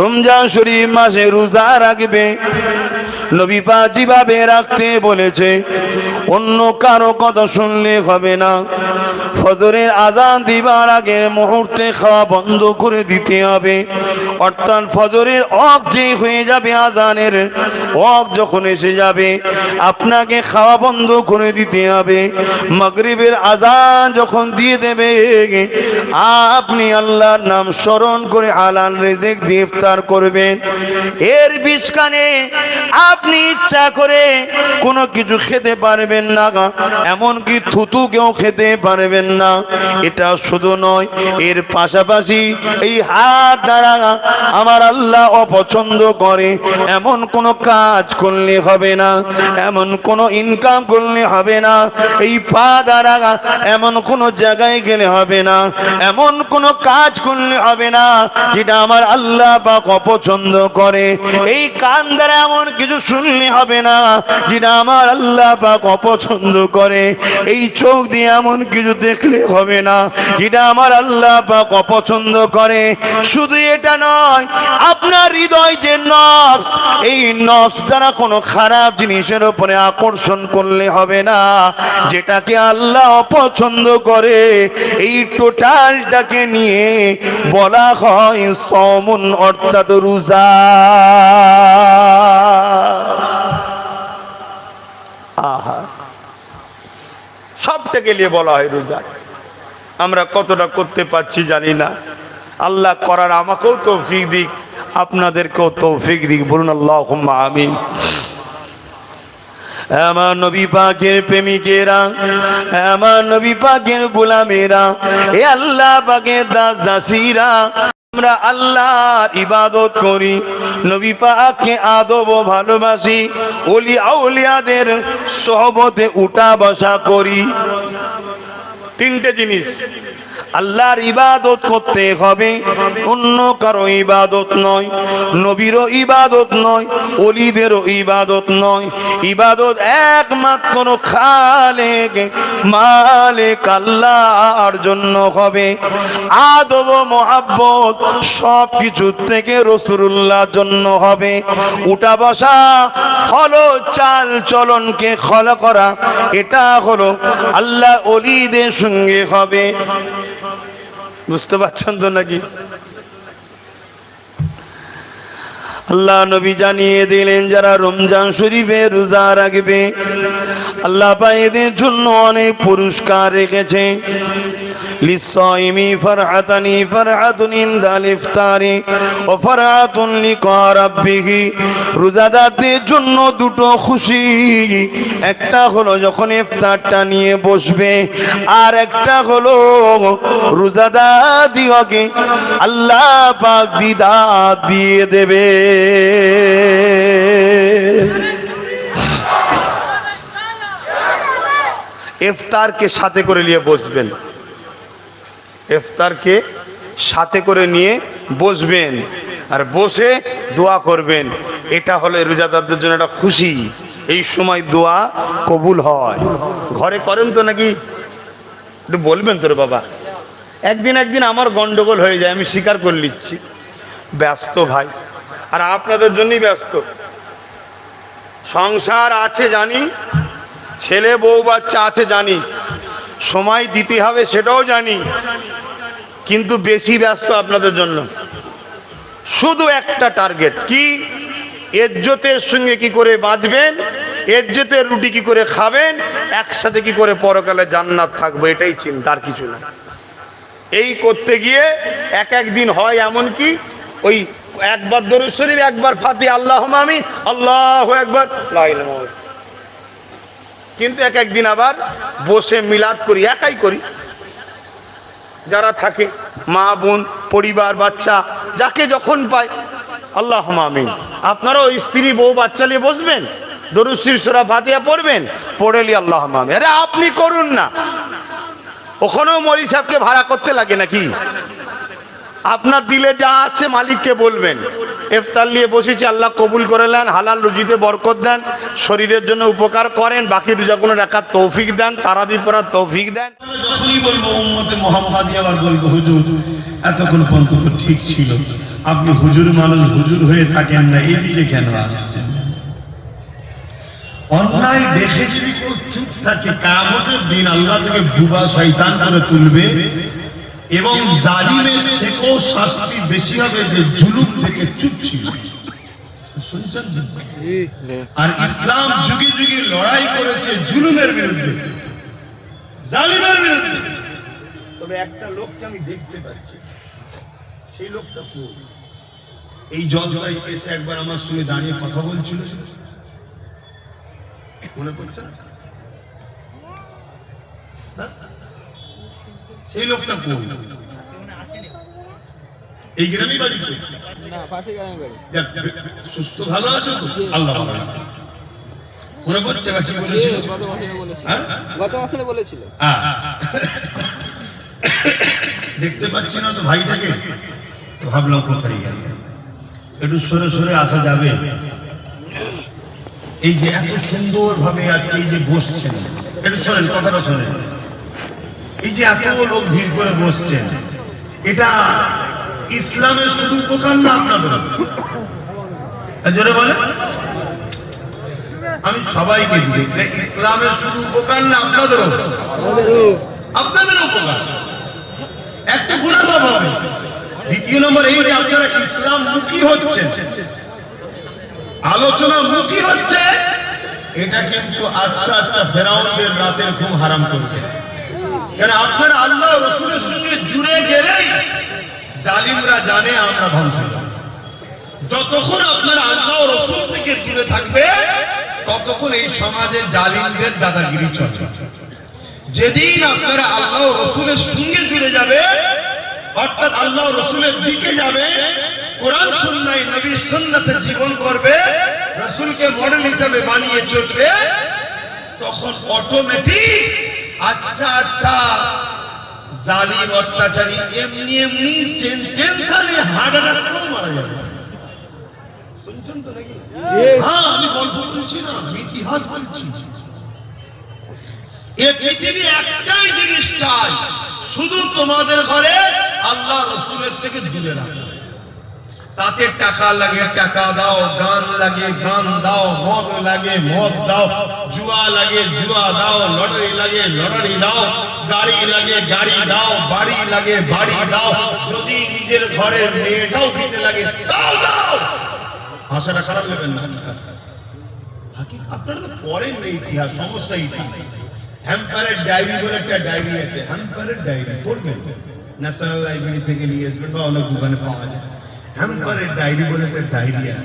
রমজান শরীফ মাসে রোজা রাখবে। নবী পা যেভাবে রাখতে বলেছে, অন্য কারও কথা শুনলে হবে না। ফজরের আজান দিবার আগে মুহূর্তে খাওয়া বন্ধ করে দিতে হবে। অর্থাৎ ফজরের অক যে হয়ে যাবে আজানের অক যখন এসে যাবে, আপনাকে খাওয়া বন্ধ করে দিতে হবে। মাগরিবের আজান যখন দিয়ে দেবে, আপনি আল্লাহর নাম স্মরণ করে হালাল রেজেক দিয়ে ইফতার করবেন। এর বিষখানে আপনি ইচ্ছা করে কোনো কিছু খেতে পারবেন না এমনকি থুতু কেউ খেতে পারবেন না, এটা শুধু নয়, এর পাশাপাশি এই হাত দ্বারা আমার আল্লাহ অপছন্দ করে। এমন কোনো কাজ করলে হবে না, এমন কোনো ইনকাম করলে হবে না, এই পা দ্বারা এমন কোনো জায়গায় গেলে হবে না, এমন কোনো কাজ করলে হবে না, যেটা আমার আল্লাহ পাক অপছন্দ করে। এই কান দ্বারা এমন কিছু শুনলে হবে না, যেটা আমার আল্লাহ পাক অপছন্দ করে। এই চোখ দিয়ে এমন কিছু দেখলে হবে না। যেটা আমার আল্লাহ পাক অপছন্দ করে, শুধু এটা নয়, আপনার হৃদয় যে নফস, এই নফস দ্বারা কোনো খারাপ জিনিসের উপরে আকর্ষণ করলে হবে না। যেটাকে আল্লাহ অপছন্দ করে, এই টোটালটাকে নিয়ে বলা হয় সমন অর্থাৎ রোজা। আহা। সবটাকে নিয়ে বলা হয় রোজা। আমরা কতটা করতে পারছি জানি না। আল্লাহ করার আমাকেও তৌফিক দিক, আপনাদেরকেও তৌফিক দিক। বলুন আল্লাহ আমিন। আমার নবী পাকের প্রেমিকেরা আমার নবী পাকের গোলামেরা এ আল্লাহ পাকের দাস দাসীরা, আমরা আল্লাহর ইবাদত করি। নবী পাককে আদব ও ভালোবাসি ওলি আউলিয়াদের সহবতে উঠা বসা করি। তিনটে জিনিস। আল্লাহর ইবাদত করতে হবে। অন্য কারও ইবাদত নয়, নবীরও ইবাদত নয়, অলিদেরও ইবাদত নয়। ইবাদত একমাত্র খালেক, মালিক আল্লাহর জন্য হবে। আদব মহাব্বত সব কিছু থেকে রসুল্লাহর জন্য হবে। উঠা বসা, ফলো, চাল চলনকে খল করা, এটা হলো আল্লাহ অলিদের সঙ্গে হবে। বুঝতে পারছেন তো নাকি? আল্লাহ নবী জানিয়ে দিলেন, যারা রমজান শরীফে রোজা রাখবে, আল্লাহ এদের জন্য অনেক পুরস্কার রেখেছে। ফারহাতানি ফারহাতুন ইনদাল ইফতারি ও ফারহাতুন লিকা রাব্বিহি রোজাদারদের জন্য দুটো খুশি। একটা হলো যখন ইফতারটা নিয়ে বসবে, আর একটা হলো রোজাদার দিওকে আল্লাহ পাক দিদার দিয়ে দেবে। ইফতারকে সাথে করে নিয়ে বসবেন। ইফতারকে সাথে করে নিয়ে বসবেন আর বসে দোয়া করবেন। এটা হলো রোজাদারদের জন্য একটা খুশি। এই সময় দোয়া কবুল হয়। ঘরে করেন তো নাকি? একটু বলবেন তোর বাবা। একদিন একদিন আমার গন্ডগোল হয়ে যায়, আমি স্বীকার করে নিচ্ছি। ব্যস্ত ভাই। আর আপনাদের জন্যই ব্যস্ত। সংসার আছে জানি, ছেলে বউ বাচ্চা আছে জানি। সময় দিতে হবে সেটাও জানি। কিন্তু বেশি ব্যস্ত আপনাদের জন্য। শুধু একটা টার্গেট কি? এজ্জতের সঙ্গে কি করে বাঁচবেন? এজ্জতের রুটি কি করে খাবেন? একসাথে কি করে পরকালে জান্নাত থাকব, এটাই চিন্তার কিছু না। এই করতে গিয়ে এক এক দিন হয় এমন কি? ওই একবার দরুদ শরীফ, একবার ফাতি আল্লাহ আমি আল্লাহ একবার। কিন্তু এক একদিন আবার বসে মিলাদ করি, একাই করি। যারা থাকে, মা বোন, পরিবার, বাচ্চা, যাকে যখন পায় আল্লাহ আমিন। আপনারাও স্ত্রী, বউ, বাচ্চা নিয়ে বসবেন দরুশির সোরা ফাতিয়া পড়বেন পড়েলি আল্লাহ আমিন। আরে আপনি করুন না। ওখানেও মলি সাহেবকে ভাড়া করতে লাগে নাকি? আপনার দিলে যা আসছে মালিককে বলবেন। ইফতার নিয়ে বসেছি, আল্লাহ কবুল করে নেন, হালাল রুজিতে বরকত দেন, শরীরের জন্য উপকার করেন, বাকি রোজাগুলো রাখার তৌফিক দেন, তারাবি পড়ার তৌফিক দেন। যখনই বলব মোহাম্মদ আবার বলব, হুজুর, এতক্ষণ পর্যন্ত তো ঠিক ছিল। আপনি হুজুর মানুষ, হুজুর হয়ে থাকেন না, এদিকে কেন আসছেন? অন্যায় দেখে যদি কেউ চুপ থাকে, কামতের দিন আল্লাহ থেকে বুবা শয়তান করে তুলবে এবং জালিমের থেকেও শাস্তি বেশি হবে যে জুলুম থেকে চুপ ছিল। শুনছেন আর ইসলাম যুগে যুগে লড়াই করেছে জুলুমের বিরুদ্ধে। জালিমের বিরুদ্ধে। তবে একটা লোককে আমি দেখতে পাচ্ছি। সেই লোকটা কোন এই জলসায় এসে একবার আমার সঙ্গে দাঁড়িয়ে কথা বলছিল। মনে পড়ছে না? সেই লোকটা কোন এই গ্রামে বাড়ি সুস্থ ভালো আছো তো? আল্লাহ ভালো। মনে পড়ছে বা কি বলেছিল? গত বছরে বলেছিল। হ্যাঁ? দেখতে পাচ্ছি না তো ভাইটাকে? ভাবলাম কোথায় গেল? একটু সরে সরে আসা যাবে। এই যে এত সুন্দর ভাবে আজকে এই যে বসছেন। একটু শোনেন কথাটা শোনেন এই যে এত লোক ভিড় করে বসছেন, এটা ইসলামের শুধু উপকার না আপনাদের? জোরে বলে আমি সবাইকে ইসলামের শুধু উপকার না আপনাদেরও? আপনাদের উপকার। একটা গুণা বাবা দ্বিতীয় নম্বর এই যে আপনারা ইসলাম মুখী হচ্ছেন আলোচনা মুখী হচ্ছে এটা কিন্তু আচ্ছা আচ্ছা ফেরাউনদের রাতের ঘুম হারাম করবে। কেন আপনারা আল্লাহ রসুলের সঙ্গে জুড়ে গেলেই জালিমরা জানে আমরা ধ্বংস। যতক্ষণ আপনারা আল্লাহ রসুল থেকে দূরে থাকবে, ততক্ষণ এই সমাজে জালিমদের দাদাগিরি চলবে যেদিন আপনারা আল্লাহ রসুলের সঙ্গে জুড়ে যাবে, অর্থাৎ আল্লাহ রসুলের দিকে যাবে, কোরআন সুন্নাই নবীর সুন্নাতে জীবন করবে, রসুলকে মডেল হিসাবে বানিয়ে চলবে, তখন অটোমেটিক আচ্ছা আচ্ছা। জালিম অত্যাচারী এমনি এমনি টেনশনে হার্ট অ্যাটাক করে মারা যাবে। শুনছেন তো নাকি? হ্যাঁ আমি গল্প বলছি না ইতিহাস বলছি। এ পৃথিবী একটাই জিনিস চাই শুধু তোমাদের ঘরে আল্লাহ রসুলের থেকে দূরে রাখো। তাতে টাকা লাগে, টাকা দাও, গান লাগে, গান দাও মদ লাগে মদ দাও, জুয়া লাগে, জুয়া দাও, লটারি লাগে, লটারি দাও, গাড়ি লাগে, গাড়ি দাও, বাড়ি লাগে, বাড়ি দাও, যদি নিজের ঘরের মেয়েটাও দিতে লাগে দাও দাও। ভাষাটা খারাপ লাগবেন না। আপনারা তো পড়েন না ইতিহাস, সমস্যা এইটা হ্যাম্পারের ডায়েরি বলে একটা ডায়েরি আছে। হ্যাম্পারের ডায়েরি পড়বেন। ন্যাশনাল লাইব্রেরি থেকে নিয়ে আসবেন বা অনেক দোকানে পাওয়া যায়। হ্যাম্পারের ডায়েরি বলে একটা ডায়েরি আছে